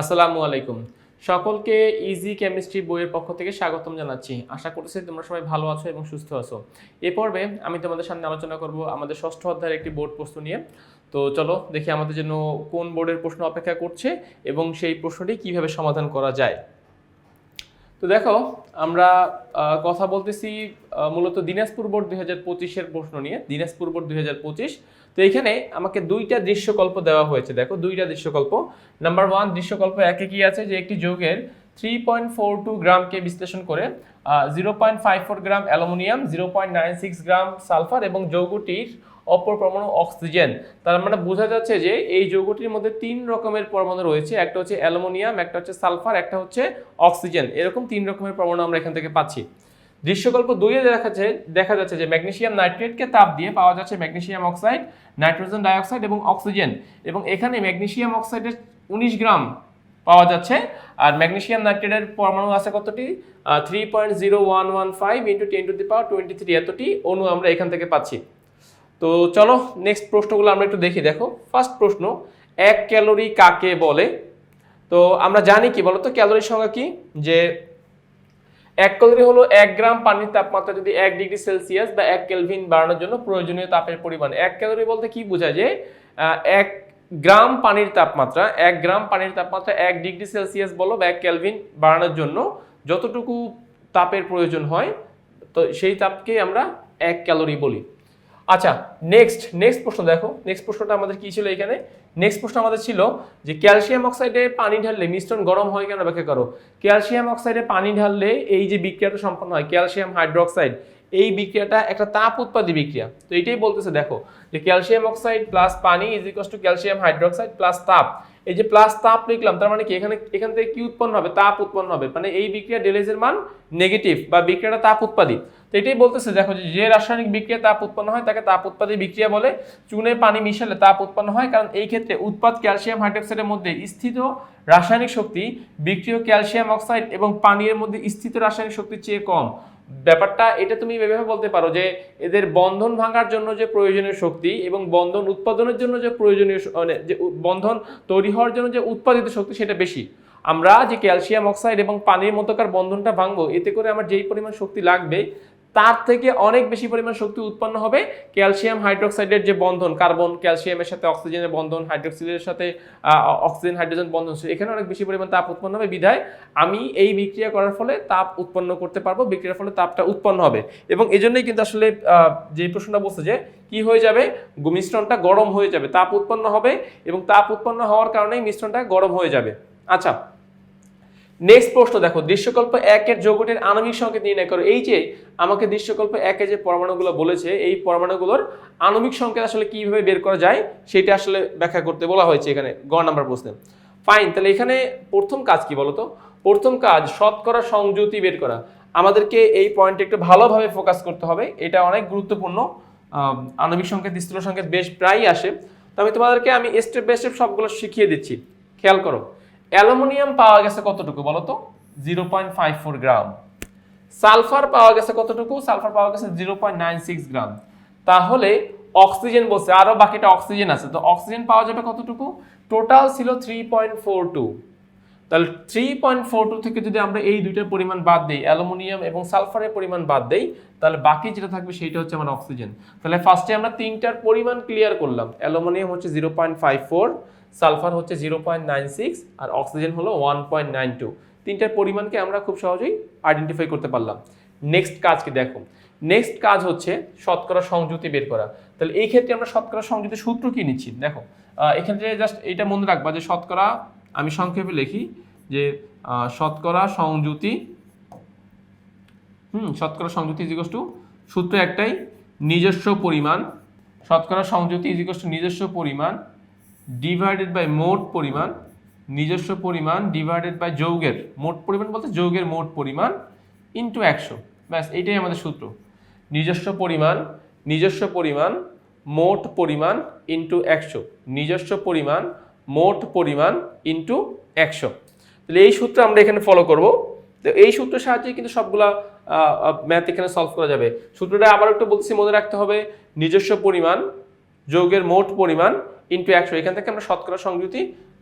আসসালামু আলাইকুম। সকলকে ইজি কেমিস্ট্রি বইয়ের পক্ষ থেকে স্বাগতম জানাচ্ছি। আশা করছি তোমরা সবাই ভালো আছো এবং সুস্থ আছো। এ পর্বে আমি তোমাদের সামনে আলোচনা করব আমাদের ষষ্ঠ অধ্যায়ের একটি বোর্ড প্রশ্ন নিয়ে। তো চলো দেখি আমাদের জন্য কোন বোর্ডের প্রশ্ন অপেক্ষা করছে এবং সেই প্রশ্নটি কীভাবে সমাধান করা যায়। তো দেখো, আমরা কথা বলতেছি মূলত দিনাজপুর বোর্ড দুই হাজার পঁচিশের প্রশ্ন নিয়ে, দিনাজপুর বোর্ড দুই হাজার পঁচিশ। তো এখানে আমাকে দুইটা দৃশ্যকল্প দেওয়া হয়েছে। দেখো, দুইটা দৃশ্যকল্প। নাম্বার ওয়ান দৃশ্যকল্প একে কি আছে? যে একটি যৌগের থ্রি পয়েন্ট ফোর টু গ্রামকে বিশ্লেষণ করে zero point five four gram aluminium zero point nine six gram sulphur এবং যৌগটির অপর পরমাণু অক্সিজেন। তার মানে বোঝা যাচ্ছে যে এই যৌগটির মধ্যে তিন রকমের পরমাণু রয়েছে, একটা হচ্ছে অ্যালুমিনিয়াম, একটা হচ্ছে সালফার, একটা হচ্ছে অক্সিজেন। এরকম তিন রকমের পরমাণু আমরা এখান থেকে পাচ্ছি। দৃশ্যকল্প দুইয়ে দেখা যাচ্ছে দেখা যাচ্ছে যে ম্যাগনেসিয়াম নাইট্রেটকে তাপ দিয়ে পাওয়া যাচ্ছে ম্যাগনেসিয়াম অক্সাইড, নাইট্রোজেন ডাইঅক্সাইড এবং অক্সিজেন। এবং এখানে ম্যাগনেসিয়াম অক্সাইডের উনিশ গ্রাম পাওয়া যাচ্ছে। আর ম্যাগনেসিয়াম নাইট্রেটের পরমাণু আছে কতটি? Three point zero one one five into ten to the power twenty three এতটি অণু আমরা এখান থেকে পাচ্ছি। তো চলো নেক্সট প্রশ্নগুলো আমরা একটু দেখি, দেখো। ফার্স্ট প্রশ্ন, এক ক্যালোরি কাকে বলে? তো আমরা জানি কি বলতো ক্যালোরির সংখ্যা কি? যে এক ক্যালোরি হলো এক গ্রাম পানির তাপমাত্রা যদি এক ডিগ্রি সেলসিয়াস বা এক কেলভিন বাড়ানোর জন্য প্রয়োজনীয় তাপের পরিমাণ। এক ক্যালোরি বলতে কি বোঝায় যে এক গ্রাম পানির তাপমাত্রা, এক গ্রাম পানির তাপমাত্রা এক ডিগ্রি সেলসিয়াস বলো বা এক কেলভিন বাড়ানোর জন্য যতটুকু তাপের প্রয়োজন হয়, তো সেই তাপকে আমরা এক ক্যালোরি বলি। আচ্ছা নেক্সট নেক্সট প্রশ্ন দেখো। নেক্সট প্রশ্নটা আমাদের কি ছিল এখানে? নেক্সট প্রশ্ন আমাদের ছিল যে ক্যালসিয়াম অক্সাইডে পানি ঢাললে মিশ্রণ গরম হয় কেন? ব্যাখ্যা করো। ক্যালসিয়াম অক্সাইডে পানি ঢাললে এই যে বিক্রিয়াটা সম্পন্ন হয় ক্যালসিয়াম হাইড্রোক্সাইড এই বিক্রিয়াটা একটা তাপ উৎপাদী বিক্রিয়া। তো এটাই বলতেছে, দেখো, যে ক্যালসিয়াম অক্সাইড প্লাস পানি is equal to calcium hydroxide plus তাপ। এই যে প্লাস তাপ লিখলাম, তার মানে কি, এখানে, এখান থেকে কি উৎপন্ন হবে? তাপ উৎপন্ন হবে। মানে এই বিক্রিয়া ডেলেজের মান নেগেটিভ বা বিক্রিয়াটা তাপ উৎপাদী। তো এটাই বলতেছে, দেখো, যে যে রাসায়নিক বিক্রিয়া তাপ উৎপন্ন হয়, তাকে তাপ উৎপাদী বিক্রিয়া বলে। চুনে পানি মিশালে তাপ উৎপন্ন হয়, কারণ এই ক্ষেত্রে উৎপাদ ক্যালসিয়াম হাইড্রোক্সাইডের মধ্যে স্থিত রাসায়নিক শক্তি বিক্রিয় ক্যালসিয়াম অক্সাইড এবং পানির মধ্যে স্থিত রাসায়নিক শক্তির চেয়ে কম। ব্যাপারটা এটা তুমি এভাবে বলতে পারো যে এদের বন্ধন ভাঙার জন্য যে প্রয়োজনীয় শক্তি এবং বন্ধন উৎপাদনের জন্য যে প্রয়োজনীয় মানে যে বন্ধন তৈরি হওয়ার জন্য যে উৎপাদিত শক্তি সেটা বেশি। আমরা যে ক্যালসিয়াম অক্সাইড এবং পানির মতোকার বন্ধনটা ভাঙবো, এতে করে আমার যেই পরিমাণ শক্তি লাগবে তার থেকে অনেক বেশি পরিমাণ শক্তি উৎপন্ন হবে ক্যালসিয়াম হাইড্রোক্সাইডের যে বন্ধন, কার্বন, ক্যালসিয়ামের সাথে অক্সিজেনের বন্ধন হাইড্রোক্সিলের সাথে অক্সিজেন, হাইড্রোজেন বন্ধন এখানে অনেক বেশি পরিমাণ তাপ উৎপন্ন হবে। বিধায় আমি এই বিক্রিয়া করার ফলে তাপ উৎপন্ন করতে পারব, বিক্রিয়ার ফলে তাপটা উৎপন্ন হবে। এবং এই জন্যই কিন্তু আসলে যে প্রশ্নটা বলছে যে কি হয়ে যাবে? মিশ্রণটা গরম হয়ে যাবে, তাপ উৎপন্ন হবে এবং তাপ উৎপন্ন হওয়ার কারণেই মিশ্রণটা গরম হয়ে যাবে। আচ্ছা নেক্সট প্রশ্ন দেখো, দৃশ্যকল্প একের যৌগটির আণবিক সংকেত নির্ণয় করো। এই যে আমাকে দৃশ্যকল্প একে যে পরমাণুগুলো বলেছে, এই পরমাণুগুলোর আণবিক সংকেত আসলে কীভাবে বের করা যায়, সেটা আসলে ব্যাখ্যা করতে বলা হয়েছে এখানে, গ নাম্বার প্রশ্নে। ফাইন তাহলে এখানে প্রথম কাজ কি বলতো? প্রথম কাজ, শতকরা সংযুতি বের করা। আমাদেরকে এই পয়েন্টে একটু ভালোভাবে ফোকাস করতে হবে, এটা অনেক গুরুত্বপূর্ণ। আণবিক সংকেত, স্থূল সংকেত বেশ প্রায়ই আসে। তো আমি তোমাদেরকে, আমি স্টেপ বাই স্টেপ সবগুলো শিখিয়ে দিচ্ছি। খেয়াল করো। অ্যালুমিনিয়াম পাওয়া গেছে কতটুকু বলো তো? Zero point five four gram. Sulphur পাওয়া গেছে কতটুকু? সালফার পাওয়া গেছে zero point nine six gram. তাহলে অক্সিজেন বলছে আরও বাকিটা অক্সিজেন আছে, তো অক্সিজেন পাওয়া যাবে কতটুকু? টোটাল ছিল থ্রি পয়েন্ট ফোর টু। তাহলে থ্রি পয়েন্ট ফোর টু থেকে যদি আমরা এই দুইটার পরিমাণ বাদ দিই, অ্যালুমিনিয়াম এবং সালফারের পরিমাণ বাদ দেই, তাহলে বাকি যেটা থাকবে সেইটা হচ্ছে আমার অক্সিজেন। তাহলে ফার্স্টে আমরা তিনটার পরিমাণ ক্লিয়ার করলাম। অ্যালুমিনিয়াম হচ্ছে zero point five four sulphur হচ্ছে জিরো পয়েন্ট নাইন সিক্স আর অক্সিজেন হলো ওয়ান পয়েন্ট নাইন টু। তিনটার পরিমাণকে আমরা খুব সহজেই আইডেন্টিফাই করতে পারলাম। নেক্সট কাজ কি দেখো? নেক্সট কাজ হচ্ছে শতকরা সংযুতি বের করা। তাহলে এই ক্ষেত্রে আমরা শতকরা সংযুতির সূত্র কি নিচ্ছি? দেখো এক্ষেত্রে জাস্ট এটা মনে রাখবা যে শতকরা, আমি সংক্ষেপে লিখি যে শতকরা সংযুতি হুম, শতকরা সংযুতি ইজিকস টু সূত্র একটাই, নিজস্ব পরিমাণ, শতকরা সংযুতি ইজিকস টু নিজস্ব পরিমাণ ডিভাইডেড বাই মোট পরিমাণ, নিজস্ব পরিমাণ ডিভাইডেড বাই যৌগের, মোট পরিমাণ বলতে যৌগের মোট পরিমাণ ইন্টু একশো। ব্যাস, এইটাই আমাদের সূত্র। নিজস্ব পরিমাণ নিজস্ব পরিমাণ, মোট পরিমাণ ইন্টু একশো। নিজস্ব পরিমাণ, মোট পরিমাণ ইন্টু একশো। তাহলে এই সূত্র আমরা এখানে ফলো করব। তো এই সূত্রের সাহায্যে কিন্তু সবগুলা ম্যাথ এখানে সলভ করা যাবে। সূত্রটা আবার একটু বলছি মনে রাখতে হবে, নিজস্ব পরিমাণ, যৌগের মোট পরিমাণ ইন্টু একশো এখান থেকে আমরা শতকরা সংযুতি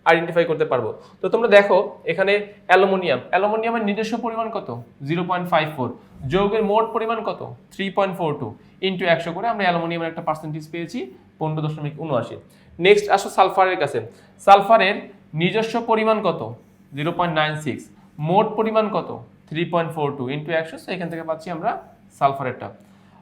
আইডেন্টিফাই করতে পারব। তো তোমরা দেখো, এখানে অ্যালুমিনিয়াম। অ্যালুমিনিয়ামের নিজস্ব পরিমাণ কত? জিরো পয়েন্ট ফাইভ ফোর যৌগের মোট পরিমাণ কত? Three point four two into একশো করে আমরা অ্যালুমিনিয়ামের একটা পার্সেন্টেজ পেয়েছি, পনেরো দশমিক উনআশি। নেক্সট আসো সালফারের কাছে। সালফারের নিজস্ব পরিমাণ কত? জিরো পয়েন্ট নাইন সিক্স মোট পরিমাণ কত? Three point four two into একশো so এখান থেকে পাচ্ছি আমরা সালফারেরটা।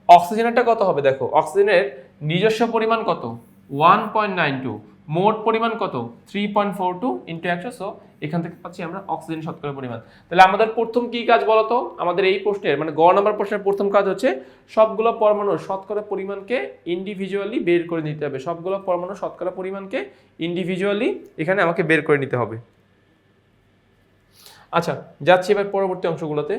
অক্সিজেনেরটা কত হবে? দেখো, অক্সিজেনের নিজস্ব পরিমাণ কত? ওয়ান পয়েন্ট নাইন টু মোট পরিমাণ কত? Three point four two into একশো সো এখান থেকে পাচ্ছি আমরা অক্সিজেন শতকরা পরিমাণ। তাহলে আমাদের প্রথম কি কাজ বলতো আমাদের এই প্রশ্নের মানে গ নাম্বার প্রশ্নের প্রথম কাজ হচ্ছে সবগুলো পরমাণুর শতকরা পরিমাণকে ইন্ডিভিজুয়ালি বের করে নিতে হবে। সবগুলো পরমাণুর শতকরা পরিমাণকে ইন্ডিভিজুয়ালি এখানে আমাকে বের করে নিতে হবে। আচ্ছা যাচ্ছি এবার পরবর্তী অংশগুলোতে।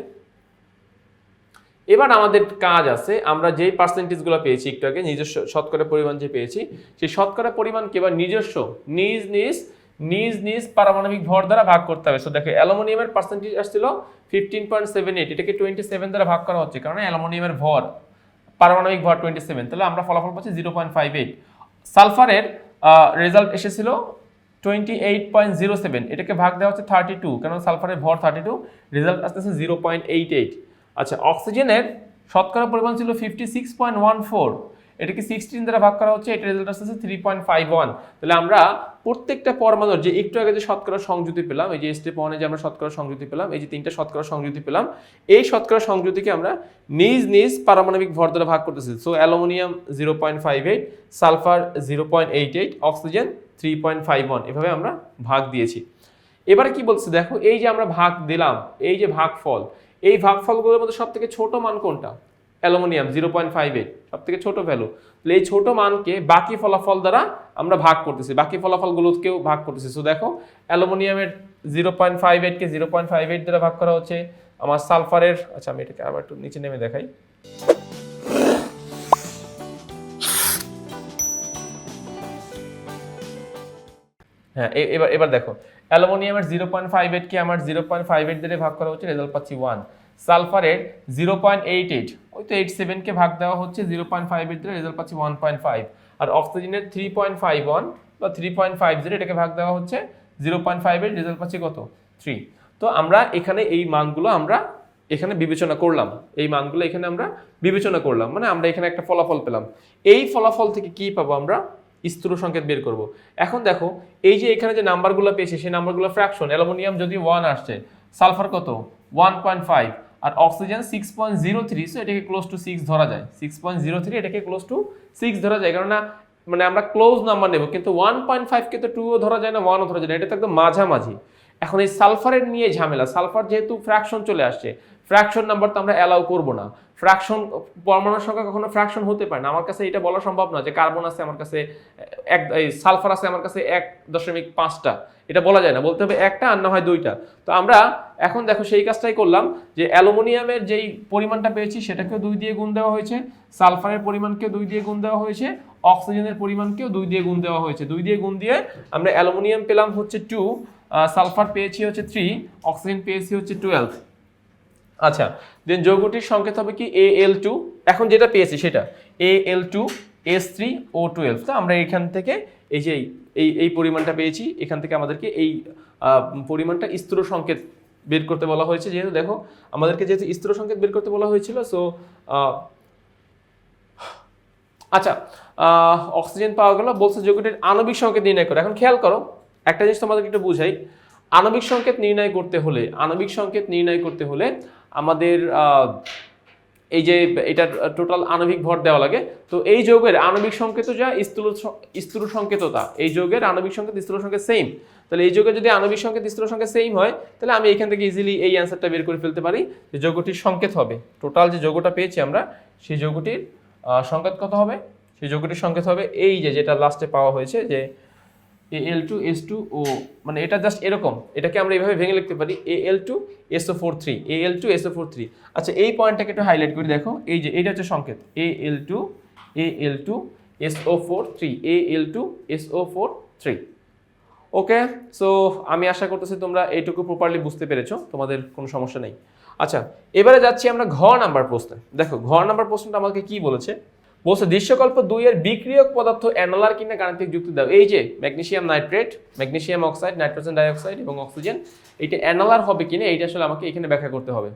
এবার আমাদের কাজ আছে, আমরা যেই পার্সেন্টেজগুলো পেয়েছি একটু আগে, নিজস্ব শতকরা পরিমাণ যে পেয়েছি, সেই শতকরা পরিমাণকে এবার নিজস্ব, নিজ নিজ নিজ নিজ পারমাণবিক ভর দ্বারা ভাগ করতে হবে। সো দেখো, অ্যালুমিনিয়ামের পার্সেন্টেজ আসছিল ফিফটিন পয়েন্ট সেভেন এইট এটাকে টোয়েন্টি সেভেন দ্বারা ভাগ করা হচ্ছে কারণ অ্যালুমিনিয়ামের ভর, পারমাণবিক ভর টোয়েন্টি সেভেন তাহলে আমরা ফলাফল পাচ্ছি জিরো পয়েন্ট ফাইভ এইট সালফারের রেজাল্ট এসেছিল twenty eight point zero seven এটাকে ভাগ দেওয়া হচ্ছে থার্টি টু কারণ সালফারের ভর থার্টি টু রেজাল্ট আসতেছে জিরো পয়েন্ট এইট এইট আচ্ছা অক্সিজেনের শতকরা পরিমাণ ছিল fifty six point one four এটাকে সিক্সটিন দ্বারা ভাগ করা হচ্ছে এটা রেজাল্ট আসতেছে থ্রি পয়েন্ট ফাইভ ওয়ান তাহলে আমরা প্রত্যেকটা পরমাণুর যে একটু আগে যে শতকরা সংযুতি পেলাম, এই যে স্টেপ ওয়ানে যে আমরা শতকরা সংযুতি পেলাম, এই যে তিনটা শতকরা সংযুতি পেলাম, এই শতকরা সংযুতিকে আমরা নিজ নিজ পারমাণবিক ভর দ্বারা ভাগ করতেছি। So aluminium zero point five eight sulphur zero point eight eight oxygen three point five one এভাবে আমরা ভাগ দিয়েছি। এবারে কি বলছে? দেখো, এই যে আমরা ভাগ দিলাম, এই যে ভাগফল এই ভাগফলগুলোর মধ্যে সব থেকে ছোট মান কোনটা? Aluminium zero point five eight সব থেকে ছোট ভ্যালু তাহলে এই ছোট মানকে বাকি ফলাফল দ্বারা আমরা ভাগ করতেছি। বাকি ফলাফলগুলোকেও ভাগ করতেছি। সো দেখো, অ্যালুমিনিয়ামের জিরো পয়েন্ট ফাইভ এইটকে জিরো পয়েন্ট ফাইভ এইট দ্বারা ভাগ করা হচ্ছে। আমার সালফারের আচ্ছা আমি এটাকে আবার একটু নিচে নেমে দেখাই। হ্যাঁ এবার এবার দেখো। অ্যালুমিনিয়ামের জিরো পয়েন্ট ফাইভ এইটকে আমার জিরো পয়েন্ট ফাইভ এইট দিয়ে ভাগ করা হচ্ছে? রেজাল্ট পাচ্ছি ওয়ান সালফারের জিরো পয়েন্ট এইট এইট ওই তো এইট সেভেনকে ভাগ দেওয়া হচ্ছে জিরো পয়েন্ট ফাইভ এইট দিয়ে রেজাল্ট পাচ্ছি ওয়ান পয়েন্ট ফাইভ আর অক্সিজেনের থ্রি পয়েন্ট ফাইভ ওয়ান বা থ্রি পয়েন্ট ফাইভ জিরো এটাকে ভাগ দেওয়া হচ্ছে zero point five eight result পাচ্ছি কত? থ্রি তো আমরা এখানে এই মানগুলো আমরা এখানে বিবেচনা করলাম। এই মানগুলো এখানে আমরা বিবেচনা করলাম। মানে আমরা এখানে একটা ফলাফল পেলাম। এই ফলাফল থেকে কি পাবো আমরা? স্থূল সংকেত বের করব। এখন দেখো, এই যে এখানে যে নাম্বারগুলো পেয়েছে, সেই নাম্বারগুলো ফ্র্যাকশন, অ্যালুমিনিয়াম যদি ওয়ান আসছে, সালফার কত? ওয়ান পয়েন্ট ফাইভ, আর oxygen six point zero three so এটাকে ক্লোজ টু সিক্স ধরা যায়। সিক্স পয়েন্ট জিরো থ্রি, এটাকে ক্লোজ টু সিক্স ধরা যায়, কেননা মানে আমরা ক্লোজ নাম্বার নেব, কিন্তু ওয়ান পয়েন্ট ফাইভকে তো টুও ধরা যায় না ওয়ানও ধরা যায় না, এটা তো একদম মাঝামাঝি। এখন এই সালফারের নিয়ে ঝামেলা, সালফার যেহেতু ফ্র্যাকশন চলে আসছে ফ্র্যাকশন নাম্বার তো আমরা অ্যালাউ করব না। ফ্র্যাকশন পরমাণুর সংখ্যা কখনো ফ্র্যাকশন হতে পারে না। আমার কাছে এটা বলা সম্ভব না যে কার্বন আছে আমার কাছে এক, এই সালফার আছে আমার কাছে এক দশমিক পাঁচটা। এটা বলা যায় না। বলতে হবে একটা আর না হয় দুইটা। তো আমরা এখন দেখো সেই কাজটাই করলাম যে অ্যালুমিনিয়ামের যেই পরিমাণটা পেয়েছি সেটাকেও দুই দিয়ে গুণ দেওয়া হয়েছে। সালফারের পরিমাণকেও দুই দিয়ে গুণ দেওয়া হয়েছে। অক্সিজেনের পরিমাণকেও দুই দিয়ে গুণ দেওয়া হয়েছে। দুই দিয়ে গুণ দিয়ে আমরা অ্যালুমিনিয়াম পেলাম হচ্ছে টু সালফার পেয়েছি হচ্ছে থ্রি অক্সিজেন পেয়েছি হচ্ছে টুয়েলভ আচ্ছা দেন যৌগটির সংকেত হবে কি? এ এল টু এখন যেটা পেয়েছি সেটা A L two S three O twelve তো আমরা এখান থেকে এই যে এই এই পরিমাণটা পেয়েছি, এখান থেকে আমাদেরকে এই পরিমাণটা স্থূল সংকেত বের করতে বলা হয়েছে। যেহেতু দেখো, আমাদেরকে যেহেতু স্থূল সংকেত বের করতে বলা হয়েছিল সো আচ্ছা অক্সিজেন পাওয়া গেল। বলছে যৌগটির আণবিক সংকেত নির্ণয় করো। এখন খেয়াল করো, একটা জিনিস তোমাদেরকে একটু বুঝাই। আণবিক সংকেত নির্ণয় করতে হলে, আণবিক সংকেত নির্ণয় করতে হলে আমাদের এই যে এটার টোটাল আণবিক ভর দেওয়া লাগে, তো এই যৌগের আণবিক সংকেত যা, স্থূল স্থূল সংকেত তা এই যৌগের আণবিক সংকেত, স্থূল সংকেত সেম তাহলে এই যৌগের যদি আণবিক সংকেত, স্থূল সংকেত সেম হয়, তাহলে আমি এখান থেকে ইজিলি এই অ্যান্সারটা বের করে ফেলতে পারি যে যৌগটির সংকেত হবে। টোটাল যে যৌগটা পেয়েছি আমরা, সেই যৌগটির সংকেত কত হবে? সেই যৌগটির সংকেত হবে এই যে, যেটা লাস্টে পাওয়া হয়েছে যে A L two S two O মানে এটা জাস্ট এরকম। এটাকে আমরা এইভাবে ভেঙে লিখতে পারি A L two S O four three A L two S O four three আচ্ছা এই পয়েন্টটাকে একটু হাইলাইট করে দেখো। এই যে এটা হচ্ছে সংকেত। A L two A L two S O four three A L two S O four three okay so আমি আশা করতেছি তোমরা এইটুকু প্রপারলি বুঝতে পেরেছ। তোমাদের কোনো সমস্যা নেই। আচ্ছা এবারে যাচ্ছি আমরা ঘ নাম্বার প্রশ্নে। দেখো, ঘ নাম্বার প্রশ্নটা আমাকে কি বলেছে? বলছে, দৃশ্যকল্প দুই এর বিক্রিয়ক পদার্থ অ্যানালার কিনা গাণিতিক যুক্তি দাও। এই যে magnesium nitrate magnesium oxide, nitrogen dioxide এবং অক্সিজেন, এটা অ্যানালার হবে কিনা এইটা আসলে আমাকে এখানে ব্যাখ্যা করতে হবে।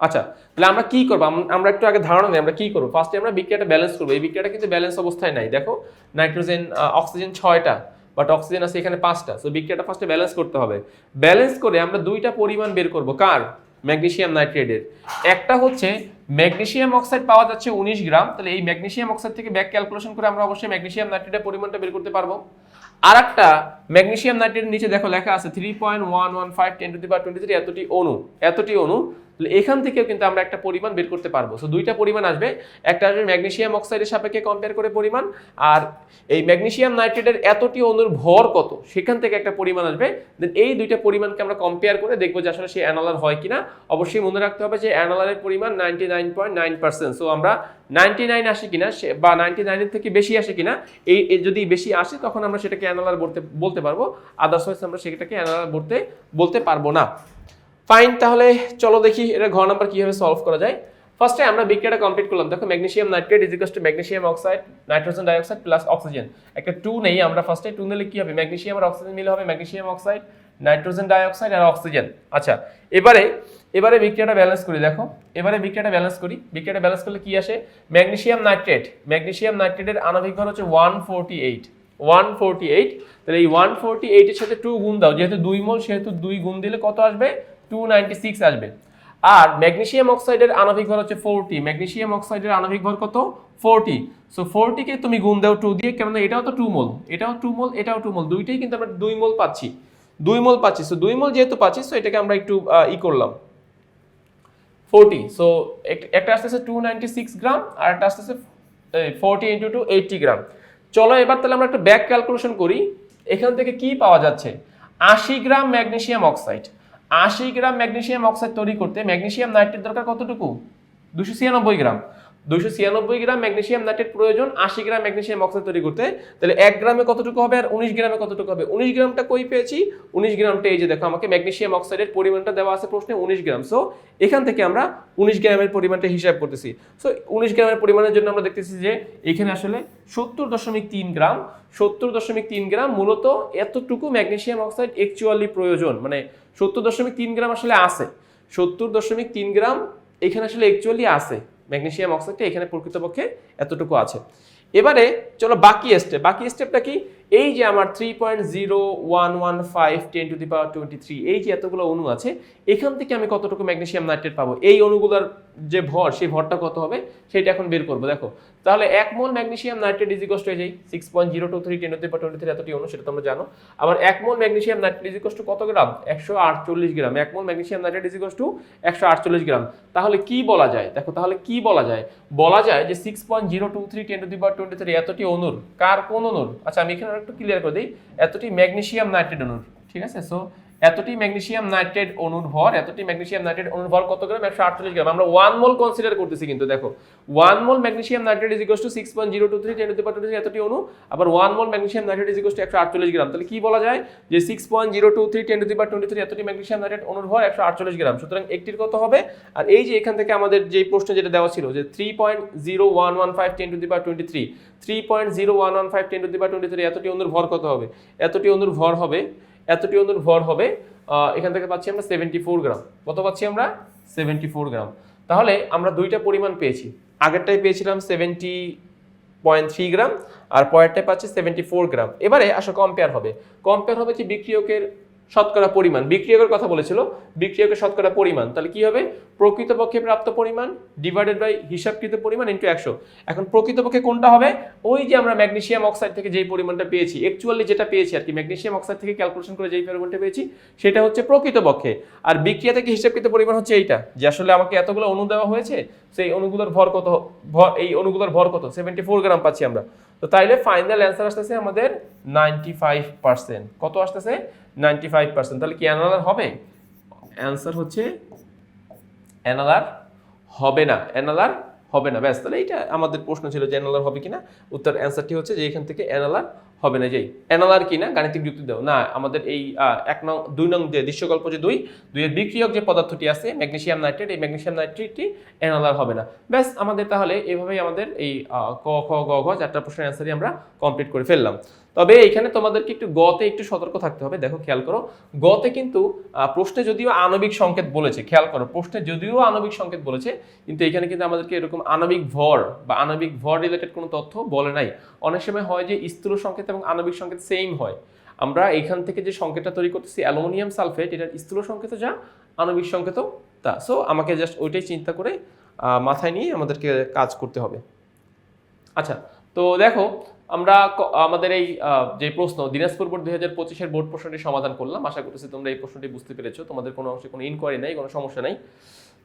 আচ্ছা তাহলে আমরা কি করব? আমরা একটু আগে ধারণা নেই, আমরা কি করব? ফার্স্টে আমরা বিক্রিয়াটা ব্যালেন্স করব। এই বিক্রিয়াটা কিন্তু ব্যালেন্স অবস্থায় নাই। দেখো, নাইট্রোজেন অক্সিজেন ছয়টা বাট অক্সিজেন আছে এখানে পাঁচটা। সো বিক্রিয়াটা ফার্স্টে ব্যালেন্স করতে হবে। ব্যালেন্স করে আমরা দুইটা পরিমাণ বের করব। কার? ম্যাগনেশিয়াম নাইট্রেটের। একটা হচ্ছে ম্যাগনেসিয়াম অক্সাইড পাওয়া যাচ্ছে উনিশ গ্রাম। তাহলে এই ম্যাগনেশিয়াম অক্সাইড থেকে ব্যাক ক্যালকুলেশন করে আমরা অবশ্যই ম্যাগনেশিয়াম নাইট্রেটের পরিমাণটা বের করতে পারব। আর একটা ম্যাগনেশিয়াম নাইট্রেটের নিচে দেখো লেখা আছে three point one one five ten to the twenty three এতটি অণু, এতটি তাহলে এখান থেকেও কিন্তু আমরা একটা পরিমাণ বের করতে পারব। সো দুইটা পরিমাণ আসবে। একটা আসবে ম্যাগনেসিয়াম অক্সাইডের সাপেক্ষে কম্পেয়ার করে পরিমাণ। আর এই ম্যাগনেশিয়াম নাইট্রেটের এতটি অণুর ভর কত, সেখান থেকে একটা পরিমাণ আসবে। দেন এই দুইটা পরিমাণকে আমরা কম্পেয়ার করে দেখব যে আসলে সে অ্যানালার হয় কিনা। অবশ্যই মনে রাখতে হবে যে অ্যানালারের পরিমাণ ninety nine point nine percent so আমরা নাইনটি নাইন আসে কিনা বা নাইনটি নাইনের থেকে বেশি আসে কিনা, এই যদি বেশি আসে, তখন আমরা সেটাকে অ্যানালার বলতে বলতে পারব। আদার্সওয়াইজ আমরা সেটাকে অ্যানালার বলতে বলতে পারব না। ফাইন তাহলে চলো দেখি এটা ঘর নাম্বার কীভাবে সলভ করা যায়। ফার্স্টে আমরা বিক্রিয়াটা কমপ্লিট করলাম। দেখো magnesium nitrate is equal to magnesium oxide nitrogen dioxide plus oxygen একটা টু নেই, আমরা ফার্স্টে টু নিলে কি হবে? ম্যাগনেসিয়াম আর অক্সিজেন মিলে হবে ম্যাগনেসিয়াম অক্সাইড নাইট্রোজেন ডাইঅক্সাইড আর অক্সিজেন আচ্ছা এবারে এবারে বিক্রিয়াটা ব্যালেন্স করি, দেখো। এবারে বিক্রিয়াটা ব্যালেন্স করি। বিক্রিয়াটা ব্যালেন্স করলে কি আসে? ম্যাগনেশিয়াম নাইট্রেট ম্যাগনেশিয়াম নাইট্রেটের আণবিক ভর হচ্ছে one forty eight one forty eight তাহলে এই ওয়ান ফোরটি এইটের সাথে টু গুণ দাও। যেহেতু দুই মোল, সেহেতু দুই গুণ দিলে কত আসবে? টু নাইনটি সিক্স আসবে। আর ম্যাগনেশিয়াম অক্সাইডের আণবিক ভর হচ্ছে ফোরটি ম্যাগনেশিয়াম অক্সাইডের আণবিক ভর কত? ফোরটি সো ফোরটিকে তুমি গুণ দাও টু দিয়ে কেন এটাও তো টু মোল। এটাও টু মোল, এটাও টু মোল। দুইটাই কিন্তু আমরা দুই মোল পাচ্ছি। দুই মোল পাচ্ছি। সো দুই মোল যেহেতু পাচ্ছি সো এটাকে আমরা একটু ই করলাম। ফোরটি সো একটা আসতেছে টু নাইনটি সিক্স গ্রাম আর একটা আসতেছে forty into two eighty gram চলো এবার তাহলে আমরা একটা ব্যাক ক্যালকুলেশন করি। এখান থেকে কি পাওয়া যাচ্ছে? আশি গ্রাম ম্যাগনেসিয়াম অক্সাইড আশি গ্রাম ম্যাগনেশিয়াম অক্সাইড তৈরি করতে ম্যাগনেসিয়াম নাইট্রেট দরকার কতটুকু? দুশো ছিয়ানব্বই গ্রাম দুশো ছিয়ানব্বই গ্রাম ম্যাগনেশিয়াম নাইট্রেট প্রয়োজন, আশি গ্রাম ম্যাগনেশিয়াম অক্সাইড তৈরি করতে। তাহলে এক গ্রামে কতটুকু হবে আর উনিশ গ্রামে কতটুকু হবে? উনিশ গ্রামটা কই পেয়েছি? উনিশ গ্রামটা এই যে দেখো, আমাকে ম্যাগনেশিয়াম অক্সাইডের পরিমাণটা দেওয়া আছে প্রশ্নে উনিশ গ্রাম। সো এখান থেকে আমরা উনিশ গ্রামের পরিমাণটা হিসাব করতেছি। সো উনিশ গ্রামের পরিমাণের জন্য আমরা দেখতেছি যে এখানে আসলে সত্তর দশমিক তিন গ্রাম, সত্তর দশমিক তিন গ্রাম মূলত এতটুকু ম্যাগনেশিয়াম অক্সাইড অ্যাকচুয়ালি প্রয়োজন। মানে সত্তর দশমিক তিন গ্রাম আসলে আছে। সত্তর দশমিক তিন গ্রাম এখানে আসলে অ্যাকচুয়ালি আছে। ম্যাগনেসিয়াম অক্সাইডটা এখানে প্রকৃতপক্ষে এতটুকু আছে। এবারে চলো বাকি স্টেপ বাকি স্টেপটা কি? এই যে আমার three point zero one one five ten to the power twenty three এই যে এতগুলো অণু আছে, এখান থেকে আমি কতটুকু ম্যাগনেশিয়াম নাইট্রেট পাবো? এই অণুগুলোর যে ভর, সেই ভরটা কত হবে? সেটা এখন বের করব, দেখো। তাহলে এক মোল ম্যাগনেশিয়াম নাইট্রেট ইজিকস টু যাই six point zero two three ten to the power twenty three এতটি অণু, সেটা তোমরা জানো। আবার এক মোল ম্যাগনেশিয়াম নাইট্রেট ইজিকস টু কত গ্রাম? একশো আটচল্লিশ গ্রাম। এক মোল ম্যাগনেশিয়াম নাইট্রেট ইজিকস টু একশো আটচল্লিশ গ্রাম। তাহলে কি বলা যায়? দেখো, তাহলে কি বলা যায়? বলা যায় যে six point zero two three ten to the power twenty three এতটি অণুর, কার কোন অণুর? আচ্ছা আমি এখানে একটু ক্লিয়ার করে দিই। এতটি ম্যাগনেশিয়াম নাইট্রেট অনুর ঠিক আছে? সো এতটি ম্যাগনেসিয়াম নাইট্রেট অণুর ভর, এতটি ম্যাগনেসিয়াম নাইট্রেট অণুর ভর কত গ্রাম? একশো আটচল্লিশ গ্রাম। আমরা ওয়ান মোল কনসিডার করতেছি কিন্তু, দেখো। One mole magnesium nitrate is equal to six point zero two three ten to power এতটি অণু আবার one mole magnesium nitrate is equal to একশো আটচল্লিশ গ্রাম। তাহলে কি বলা যায়? যে six point zero two three ten to power twenty three এতটি ম্যাগনেসিয়াম নাইট্রেট অণুর ভর একশো আটচল্লিশ গ্রাম। সুতরাং একটির কত হবে? আর এই যে এখান থেকে আমাদের যে প্রশ্ন যেটা দেওয়া ছিল, যে three point zero one one five ten to power twenty three three point zero one one five ten to power twenty three এতটি অণুর ভর কত হবে? এতটি অণুর ভর হবে এতটি ওজন ভর হবে এখান থেকে পাচ্ছি আমরা সেভেন্টি ফোর গ্রাম। কত পাচ্ছি আমরা? Seventy four gram. তাহলে আমরা দুইটা পরিমাণ পেয়েছি। আগেরটাই পেয়েছিলাম সেভেন্টি পয়েন্ট থ্রি গ্রাম, আর পরেরটায় পাচ্ছি সেভেন্টি ফোর গ্রাম। এবারে আসলে কম্পেয়ার হবে। কম্পেয়ার হবে যে বিক্রিয়কের শতকরা পরিমাণ। বিক্রিয়কের কথা বলেছিল বিক্রিয়কের শতকরা পরিমাণ। তাহলে কি হবে? প্রকৃতপক্ষে প্রাপ্ত পরিমাণ ডিভাইডেড বাই হিসাবকৃত পরিমাণ ইন্টু একশো। এখন প্রকৃতপক্ষে কোনটা হবে? ওই যে আমরা ম্যাগনেসিয়াম অক্সাইড থেকে যেই পরিমাণটা পেয়েছি অ্যাকচুয়ালি যেটা পেয়েছি আর কি, ম্যাগনেসিয়াম অক্সাইড থেকে ক্যালকুলেশন করে যেই পরিমাণটা পেয়েছি, সেটা হচ্ছে প্রকৃতপক্ষে। আর বিক্রিয়া থেকে হিসাবকৃত পরিমাণ হচ্ছে এইটা? যে আসলে আমাকে এতগুলো অণু দেওয়া হয়েছে, সেই অণুগুলোর ভর কত ভর এই অণুগুলোর ভর কত? সেভেন্টি ফোর গ্রাম পাচ্ছি আমরা। তো তাইলে ফাইনাল অ্যান্সার আসতেছে আমাদের নাইনটি ফাইভ পার্সেন্ট কত আসতেছে? নাইনটি ফাইভ পার্সেন্ট তাহলে কি অ্যানালার হবে? অ্যান্সার হচ্ছে অ্যানালার হবে না। অ্যানালার হবে না। ব্যাস, তাহলে এইটা আমাদের প্রশ্ন ছিল যে অ্যানালার হবে কিনা। উত্তর অ্যান্সারটি হচ্ছে যে এখান থেকে অ্যানালার হবে না যেই অ্যানালার কি না গাণিতিক যুক্তি দাও। না, আমাদের এই এক নং, দুই নং যে দৃশ্যকল্প যে দুই, দুইয়ের বিক্রিয়ক যে পদার্থটি আছে, ম্যাগনেসিয়াম নাইট্রেট, এই ম্যাগনেসিয়াম নাইট্রেটটি অ্যানালার হবে না। ব্যাস, আমাদের তাহলে এভাবেই আমাদের এই ক, খ, গ, ঘ চারটা প্রশ্নের অ্যান্সারই আমরা কমপ্লিট করে ফেললাম। তবে এখানে তোমাদেরকে একটু গতে একটু সতর্ক থাকতে হবে। দেখো, খেয়াল করো, গতে কিন্তু প্রশ্নে যদিও আণবিক সংকেত বলেছে, খেয়াল করো, প্রশ্নে যদিও আণবিক সংকেত বলেছে, কিন্তু এখানে কিন্তু আমাদেরকে এরকম আণবিক ভর বা আণবিক ভর রিলেটেড কোনো তথ্য বলে নাই। অনেক সময় হয় যে স্থূল সংকেত এবং আণবিক সংকেত সেম হয়। আমরা এখান থেকে যে সংকেতটা তৈরি করতেছি, অ্যালুমিনিয়াম সালফেট, এটার স্থূল সংকেত যা, আণবিক সংকেতও তা। সো আমাকে জাস্ট ওইটাই চিন্তা করে মাথায় নিয়ে আমাদেরকে কাজ করতে হবে। আচ্ছা তো দেখো, আমরা আমাদের এই যে প্রশ্ন, দিনাজপুর বোর্ড দুই হাজার পঁচিশের বোর্ড প্রশ্নটি সমাধান করলাম। আশা করতেছি তোমরা এই প্রশ্নটি বুঝতে পেরেছ। তোমাদের কোনো অংশে কোনো ইনকোয়ারি নাই, কোনো সমস্যা নাই।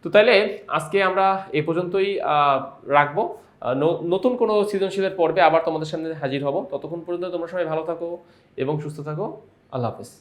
তো তাহলে আজকে আমরা এ পর্যন্তই রাখব। নতুন কোনো সৃজনশীলের পর্বে আবার তোমাদের সামনে হাজির হব। ততক্ষণ পর্যন্ত তোমরা সবাই ভালো থাকো এবং সুস্থ থাকো। আল্লাহ হাফেজ।